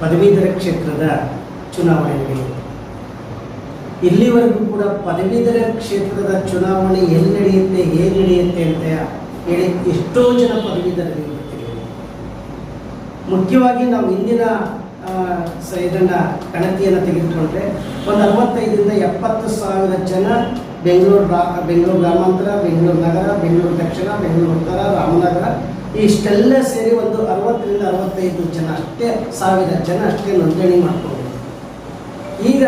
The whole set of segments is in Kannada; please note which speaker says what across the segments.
Speaker 1: ಪದವೀಧರ ಕ್ಷೇತ್ರದ ಚುನಾವಣೆ ಇಲ್ಲಿವರೆಗೂ ಕೂಡ ಪದವೀಧರ ಕ್ಷೇತ್ರದ ಚುನಾವಣೆ ಎಲ್ಲಿ ನಡೆಯುತ್ತೆ, ಹೇಗೆ ನಡೆಯುತ್ತೆ ಅಂತ ಹೇಳಿ ಎಷ್ಟೋ ಜನ ಪದವೀಧರರಿಗೆ ಮುಖ್ಯವಾಗಿ ನಾವು ಇಂದಿನ ಇದನ್ನ ಗಣತಿಯನ್ನು ತೆಗೆದುಕೊಂಡ್ರೆ ಒಂದು ಅರವತ್ತೈದರಿಂದ ಎಪ್ಪತ್ತು ಸಾವಿರ ಜನ ಬೆಂಗಳೂರು ಬೆಂಗಳೂರು ಗ್ರಾಮಾಂತರ, ಬೆಂಗಳೂರು ನಗರ, ಬೆಂಗಳೂರು ದಕ್ಷಿಣ, ಬೆಂಗಳೂರು ಉತ್ತರ, ರಾಮನಗರ ಇಷ್ಟೆಲ್ಲ ಸೇರಿ ಒಂದು ಅರವತ್ತರಿಂದ ಅರವತ್ತೈದು ಜನ ಅಷ್ಟೇ, ಸಾವಿರ ಜನ ಅಷ್ಟೇ ನೋಂದಣಿ ಮಾಡ್ಕೊಂಡು. ಈಗ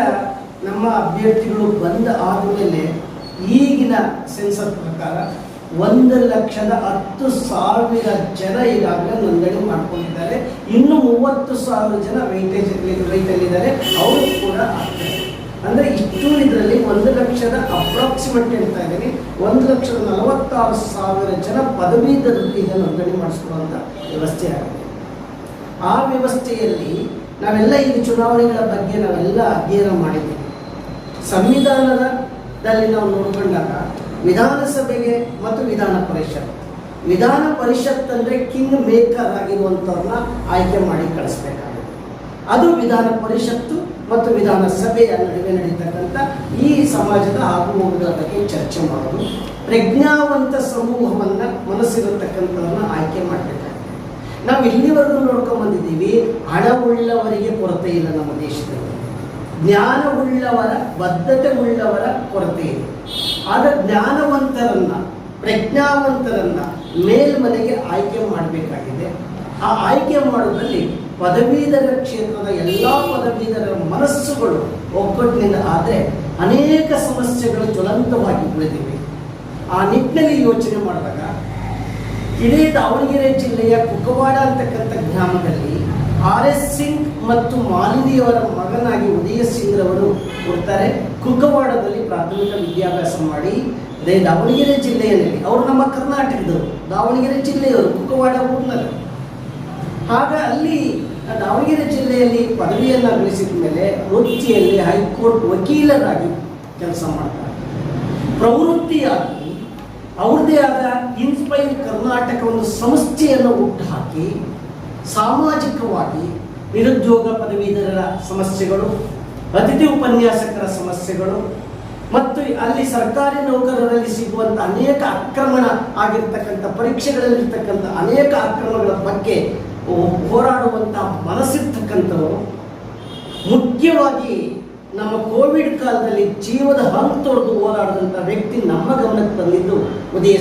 Speaker 1: ನಮ್ಮ ಅಭ್ಯರ್ಥಿಗಳು ಬಂದ ಆದಮೇಲೆ ಈಗಿನ ಸೆನ್ಸರ್ ಪ್ರಕಾರ ಒಂದು ಲಕ್ಷದ ಹತ್ತು ಸಾವಿರ ಜನ ಈಗಾಗಲೇ ನೋಂದಣಿ ಮಾಡ್ಕೊಂಡಿದ್ದಾರೆ. ಇನ್ನು ಮೂವತ್ತು ಸಾವಿರ ಜನ ವೈಟೇಜ್ ರೈಟಲ್ಲಿದ್ದಾರೆ ಅವರು ಕೂಡ ಆಗ್ತಾರೆ. ಇಷ್ಟು ಇದರಲ್ಲಿ ಒಂದು ಲಕ್ಷದ ಅಪ್ರಾಕ್ಸಿಮೇಟ್ ಹೇಳ್ತಾ ಇದ್ದೀನಿ. ಒಂದು ಲಕ್ಷದ ನಲವತ್ತಾರು ಸಾವಿರ ಜನ ಪದವೀಧರರಿಗೆ ಇದನ್ನು ನೋಂದಣಿ ಮಾಡಿಸ್ಕೊಳ್ಳುವಂಥ ವ್ಯವಸ್ಥೆ ಆಗಿದೆ. ಆ ವ್ಯವಸ್ಥೆಯಲ್ಲಿ ನಾವೆಲ್ಲ ಈ ಚುನಾವಣೆಗಳ ಬಗ್ಗೆ ನಾವೆಲ್ಲ ಅಧ್ಯಯನ ಮಾಡಿದ್ದೀವಿ. ಸಂವಿಧಾನದಲ್ಲಿ ನಾವು ನೋಡಿಕೊಂಡಾಗ ವಿಧಾನಸಭೆಗೆ ಮತ್ತು ವಿಧಾನ ಪರಿಷತ್. ವಿಧಾನ ಪರಿಷತ್ ಅಂದರೆ ಕಿಂಗ್ ಮೇಕರ್ ಆಗಿರುವಂಥವ್ರನ್ನ ಆಯ್ಕೆ ಮಾಡಿ ಕಳಿಸ್ಬೇಕಾಗುತ್ತೆ. ಅದು ವಿಧಾನ ಪರಿಷತ್ತು ಮತ್ತು ವಿಧಾನಸಭೆಯ ನಡುವೆ ನಡೀತಕ್ಕಂಥ ಈ ಸಮಾಜದ ಆಗುಹೋಗುಗಳ ಬಗ್ಗೆ ಚರ್ಚೆ ಮಾಡೋದು. ಪ್ರಜ್ಞಾವಂತ ಸಮೂಹವನ್ನು ಮನಸ್ಸಿರತಕ್ಕಂಥವ್ರನ್ನ ಆಯ್ಕೆ ಮಾಡಬೇಕಾಗುತ್ತೆ ನಾವು ಇಲ್ಲಿವರೆಗೂ ನೋಡ್ಕೊಂಡ್ ಬಂದಿದ್ದೀವಿ, ಹಣವುಳ್ಳವರಿಗೆ ಕೊರತೆ ಇಲ್ಲ ನಮ್ಮ ದೇಶದಲ್ಲಿ. ಜ್ಞಾನವುಳ್ಳವರ ಬದ್ಧತೆ ಉಳ್ಳವರ ಕೊರತೆ ಇದೆ ಆದ ಜ್ಞಾನವಂತರನ್ನ, ಪ್ರಜ್ಞಾವಂತರನ್ನ ಮೇಲ್ಮನೆಗೆ ಆಯ್ಕೆ ಮಾಡಬೇಕಾಗಿದೆ. ಆ ಆಯ್ಕೆ ಮಾಡೋದ್ರಲ್ಲಿ ಪದವೀಧರ ಕ್ಷೇತ್ರದ ಎಲ್ಲ ಪದವೀಧರರ ಮನಸ್ಸುಗಳು ಒಗ್ಗಟ್ಟಿನಿಂದ ಆದರೆ ಅನೇಕ ಸಮಸ್ಯೆಗಳು ಜ್ವಲಂತವಾಗಿ ಉಳಿದಿವೆ. ಆ ನಿಟ್ಟಿನಲ್ಲಿ ಯೋಚನೆ ಮಾಡಿದಾಗ ಇಡೀ ದಾವಣಗೆರೆ ಜಿಲ್ಲೆಯ ಕುಕ್ಕವಾಡ ಅಂತಕ್ಕಂಥ ಗ್ರಾಮದಲ್ಲಿ ಆರ್ ಎಸ್ ಸಿಂಗ್ ಮತ್ತು ಮಾಲಿನಿಯವರ ಮಗನಾಗಿ ಉದಯ ಸಿಂಗ್ ಅವರು ಕೊಡ್ತಾರೆ ಕುಕ್ಕವಾಡದಲ್ಲಿ ಪ್ರಾಥಮಿಕ ವಿದ್ಯಾಭ್ಯಾಸ ಮಾಡಿ, ಅದೇ ದಾವಣಗೆರೆ ಜಿಲ್ಲೆಯಲ್ಲಿ, ಅವರು ನಮ್ಮ ಕರ್ನಾಟಕದವರು, ದಾವಣಗೆರೆ ಜಿಲ್ಲೆಯವರು, ಕುಕ್ಕವಾಡ ಊರಿನಲ್ಲಿ ಆಗ ಅಲ್ಲಿ ದಾವಣಗೆರೆ ಜಿಲ್ಲೆಯಲ್ಲಿ ಪದವಿಯನ್ನು ಗಳಿಸಿದ ಮೇಲೆ ವೃತ್ತಿಯಲ್ಲಿ ಹೈಕೋರ್ಟ್ ವಕೀಲರಾಗಿ ಕೆಲಸ ಮಾಡ್ತಾರೆ. ಪ್ರವೃತ್ತಿಯಾಗಿ ಅವ್ರದ್ದೇ ಆದ ಇನ್ಸ್ಪೈರ್ ಕರ್ನಾಟಕ ಒಂದು ಸಂಸ್ಥೆಯನ್ನು ಹುಟ್ಟುಹಾಕಿ ಸಾಮಾಜಿಕವಾಗಿ ನಿರುದ್ಯೋಗ ಪದವೀಧರರ ಸಮಸ್ಯೆಗಳು, ಅತಿಥಿ ಉಪನ್ಯಾಸಕರ ಸಮಸ್ಯೆಗಳು, ಮತ್ತು ಅಲ್ಲಿ ಸರ್ಕಾರಿ ನೌಕರರಲ್ಲಿ ಸಿಗುವಂಥ ಅನೇಕ ಆಕ್ರಮಣ ಆಗಿರ್ತಕ್ಕಂಥ, ಪರೀಕ್ಷೆಗಳಲ್ಲಿರ್ತಕ್ಕಂಥ ಅನೇಕ ಆಕ್ರಮಣಗಳ ಬಗ್ಗೆ ಹೋರಾಡುವಂಥ ಮನಸ್ಸಿರ್ತಕ್ಕಂಥವರು, ಮುಖ್ಯವಾಗಿ ನಮ್ಮ ಕೋವಿಡ್ ಕಾಲದಲ್ಲಿ ಜೀವದ ಹಂಗ್ ತೊಡೆದು ಹೋರಾಡಿದಂಥ ವ್ಯಕ್ತಿ ನಮ್ಮ ಗಮನಕ್ಕೆ ತಂದಿದ್ದು ಉದಯ